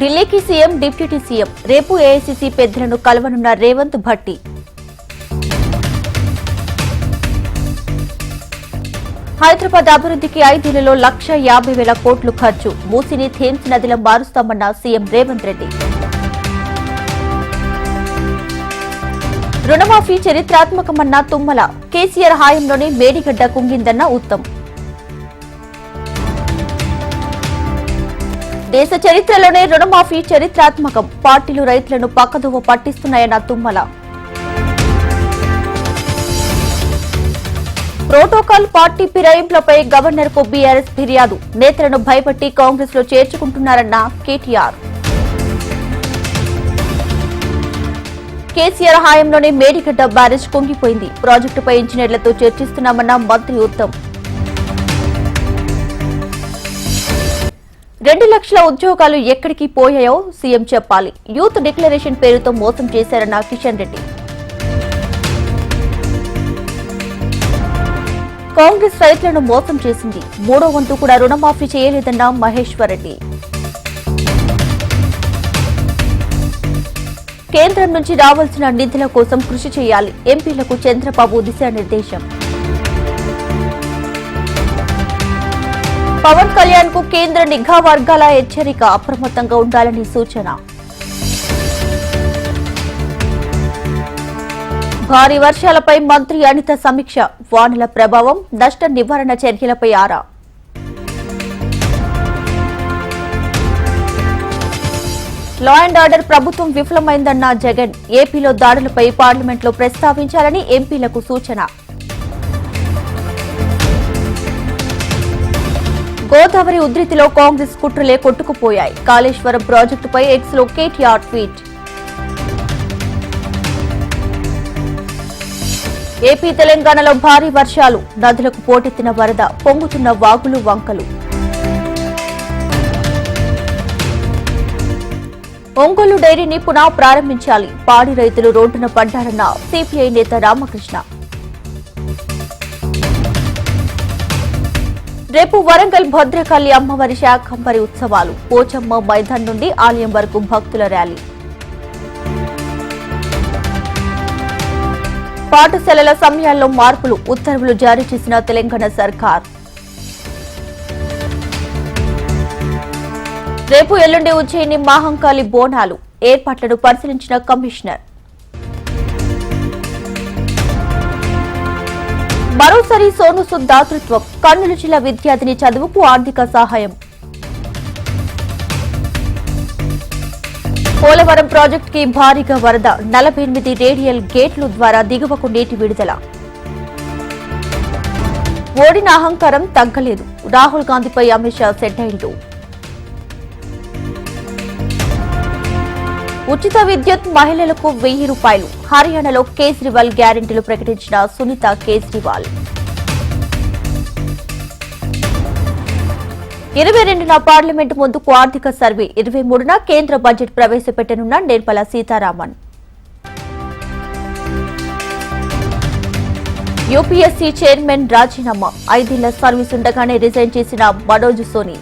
ఢిల్లీకి CM deputy CM. రేపు AICC పెద్దలను కలవనున్న రేవంత్ భట్టి. హైదరాబాద్ అభివృద్ధికి ఐదేళ్ళలో లక్ష యాభై వేల కోట్లు ఖర్చు. మూసిని థేమ్స్ నదిలో మారుస్తామన్న సీఎం రేవంత్ రెడ్డి. రుణమాఫీ చరిత్రాత్మకమన్న తుమ్మల. కేసీఆర్ హాయంలోనే మేడిగడ్డ కుంగిందన్న ఉత్తమ్. దేశ చరిత్రలోనే రుణమాఫీ చరిత్రాత్మకం. పార్టీలు రైతులను పక్కదోవ పట్టిస్తున్నాయన్న తుమ్మల. ప్రోటోకాల్ పార్టీ ఫిరాయింపులపై గవర్నర్కు బీఆర్ఎస్ ఫిర్యాదు. నేతలను భయపెట్టి కాంగ్రెస్లో చేర్చుకుంటున్నారన్న కేటీఆర్. కేసీఆర్ హాయంలోనే మేడిగడ్డ బ్యారేజ్ కుంగిపోయింది. ప్రాజెక్టుపై ఇంజనీర్లతో చర్చిస్తున్నామన్న మంత్రి ఉత్తమ్. రెండు లక్షల ఉద్యోగాలు ఎక్కడికి పోయాయో సీఎం చెప్పాలి. యూత్ డిక్లరేషన్ పేరుతో మోసం చేశారన్న కిషన్ రెడ్డి. కాంగ్రెస్ రైతులను మోసం చేసింది. మూడో వంతు కూడా రుణమాఫీ చేయలేదన్న మహేశ్వర్ రెడ్డి. కేంద్రం నుంచి రావాల్సిన నిధుల కోసం కృషి చేయాలి. ఎంపీలకు చంద్రబాబు దిశానిర్దేశం. పవన్ కళ్యాణ్కు కేంద్ర నిఘా వర్గాల హెచ్చరిక అప్రమత్తంగా ఉండాలని సూచన. భారీ వర్షాలపై మంత్రి అనిత సమీక్ష వానల ప్రభావం నష్ట నివారణ చర్యలపై ఆరా. లా అండ్ ఆర్డర్ ప్రభుత్వం విఫలమైందన్న జగన్ ఏపీలో దాడులపై పార్లమెంట్లో ప్రస్తావించాలని ఎంపీలకు సూచన. గోదావరి ఉధృతిలో కాంగ్రెస్ కుట్రలే కొట్టుకుపోయాయి. కాళేశ్వరం ప్రాజెక్టుపై ఎక్స్లో కేటీఆర్ ట్వీట్. ఏపీ తెలంగాణలో భారీ వర్షాలు. నదులకు పోటెత్తిన వరద పొంగుతున్న వాగులు వంకలు. ఒంగోలు డైరీని పునః ప్రారంభించాలి. పాడి రైతులు రోడ్డున పడ్డారన్న సిపిఐ నేత రామకృష్ణ. రేపు వరంగల్ భద్రకాళి అమ్మవారి శాకంబరి ఉత్సవాలు. పోచమ్మ మైదాన్ నుండి ఆలయం వరకు భక్తుల ర్యాలీ. పాఠశాలల సమయాల్లో మార్పులు ఉత్తర్వులు జారీ చేసిన తెలంగాణ సర్కార్. రేపు ఎల్లుండి ఉజ్జయిని మహంకాళి బోనాలు ఏర్పాట్లను పరిశీలించిన కమిషనర్. మరోసారి సోను సుద్ దాతృత్వం కర్నూలు జిల్లా విద్యార్థిని చదువుకు ఆర్థిక సహాయం. పోలవరం ప్రాజెక్ట్కి భారీగా వరద నలభై ఎనిమిది రేడియల్ గేట్లు ద్వారా దిగువకు నీటి విడుదల. ఓడిన అహంకారం తగ్గలేదు. రాహుల్ గాంధీపై అమిత్ షా సెటైల్డ్ ఉచిత విద్యుత్ మహిళలకు వెయ్యి రూపాయలు. హర్యానాలో కేజ్రీవాల్ గ్యారెంటీలు ప్రకటించిన సునీత కేజ్రీవాల్. ఇరవై రెండున పార్లమెంట్ ముందుకు ఆర్థిక సర్వే. ఇరవై మూడున కేంద్ర బడ్జెట్ ప్రవేశపెట్టనున్న నిర్మలా సీతారామన్. యూపీఎస్సీ చైర్మన్ రాజీనామా. ఐదేళ్ళ సర్వీస్ ఉండగానే రిజైన్ చేసిన మనోజ్ సోని.